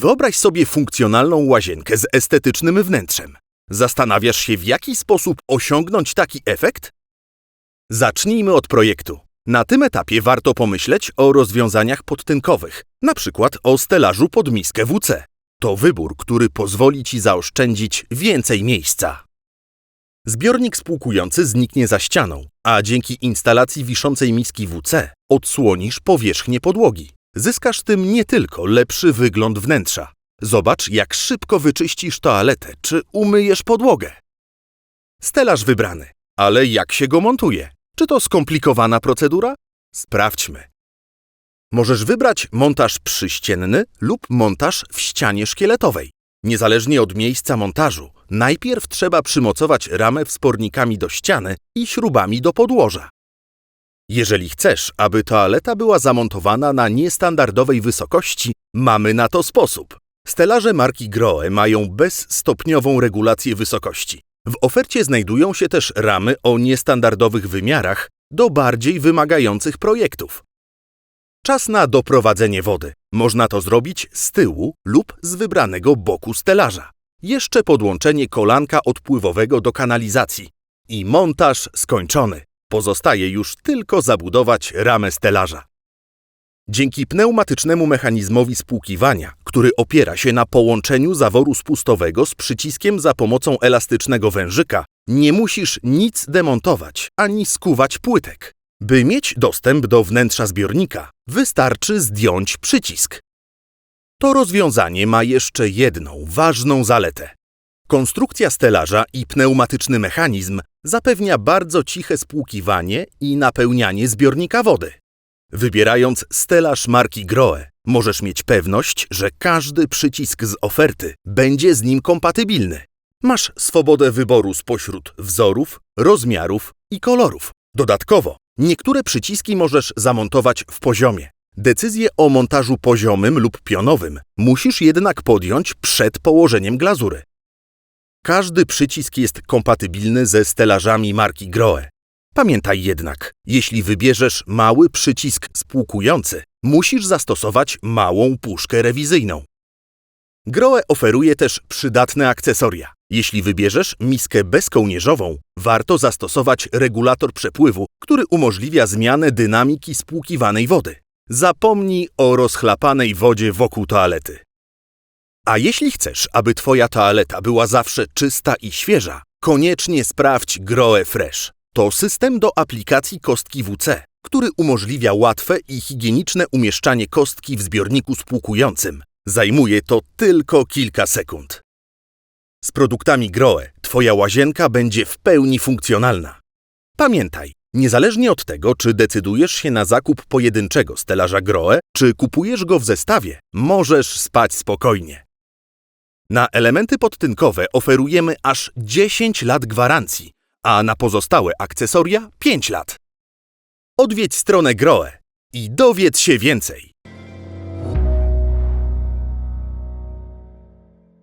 Wyobraź sobie funkcjonalną łazienkę z estetycznym wnętrzem. Zastanawiasz się, w jaki sposób osiągnąć taki efekt? Zacznijmy od projektu. Na tym etapie warto pomyśleć o rozwiązaniach podtynkowych, na przykład o stelażu pod miskę WC. To wybór, który pozwoli Ci zaoszczędzić więcej miejsca. Zbiornik spłukujący zniknie za ścianą, a dzięki instalacji wiszącej miski WC odsłonisz powierzchnię podłogi. Zyskasz tym nie tylko lepszy wygląd wnętrza. Zobacz, jak szybko wyczyścisz toaletę czy umyjesz podłogę. Stelaż wybrany, ale jak się go montuje? Czy to skomplikowana procedura? Sprawdźmy. Możesz wybrać montaż przyścienny lub montaż w ścianie szkieletowej. Niezależnie od miejsca montażu, najpierw trzeba przymocować ramę wspornikami do ściany i śrubami do podłoża. Jeżeli chcesz, aby toaleta była zamontowana na niestandardowej wysokości, mamy na to sposób. Stelaże marki Grohe mają bezstopniową regulację wysokości. W ofercie znajdują się też ramy o niestandardowych wymiarach do bardziej wymagających projektów. Czas na doprowadzenie wody. Można to zrobić z tyłu lub z wybranego boku stelaża. Jeszcze podłączenie kolanka odpływowego do kanalizacji. I montaż skończony. Pozostaje już tylko zabudować ramę stelaża. Dzięki pneumatycznemu mechanizmowi spłukiwania, który opiera się na połączeniu zaworu spustowego z przyciskiem za pomocą elastycznego wężyka, nie musisz nic demontować ani skuwać płytek. By mieć dostęp do wnętrza zbiornika, wystarczy zdjąć przycisk. To rozwiązanie ma jeszcze jedną ważną zaletę. Konstrukcja stelaża i pneumatyczny mechanizm zapewnia bardzo ciche spłukiwanie i napełnianie zbiornika wody. Wybierając stelaż marki Grohe, możesz mieć pewność, że każdy przycisk z oferty będzie z nim kompatybilny. Masz swobodę wyboru spośród wzorów, rozmiarów i kolorów. Dodatkowo, niektóre przyciski możesz zamontować w poziomie. Decyzję o montażu poziomym lub pionowym musisz jednak podjąć przed położeniem glazury. Każdy przycisk jest kompatybilny ze stelażami marki Grohe. Pamiętaj jednak, jeśli wybierzesz mały przycisk spłukujący, musisz zastosować małą puszkę rewizyjną. Grohe oferuje też przydatne akcesoria. Jeśli wybierzesz miskę bezkołnierzową, warto zastosować regulator przepływu, który umożliwia zmianę dynamiki spłukiwanej wody. Zapomnij o rozchlapanej wodzie wokół toalety. A jeśli chcesz, aby Twoja toaleta była zawsze czysta i świeża, koniecznie sprawdź Grohe Fresh. To system do aplikacji kostki WC, który umożliwia łatwe i higieniczne umieszczanie kostki w zbiorniku spłukującym. Zajmuje to tylko kilka sekund. Z produktami Grohe Twoja łazienka będzie w pełni funkcjonalna. Pamiętaj, niezależnie od tego, czy decydujesz się na zakup pojedynczego stelaża Grohe, czy kupujesz go w zestawie, możesz spać spokojnie. Na elementy podtynkowe oferujemy aż 10 lat gwarancji, a na pozostałe akcesoria 5 lat. Odwiedź stronę Grohe i dowiedz się więcej.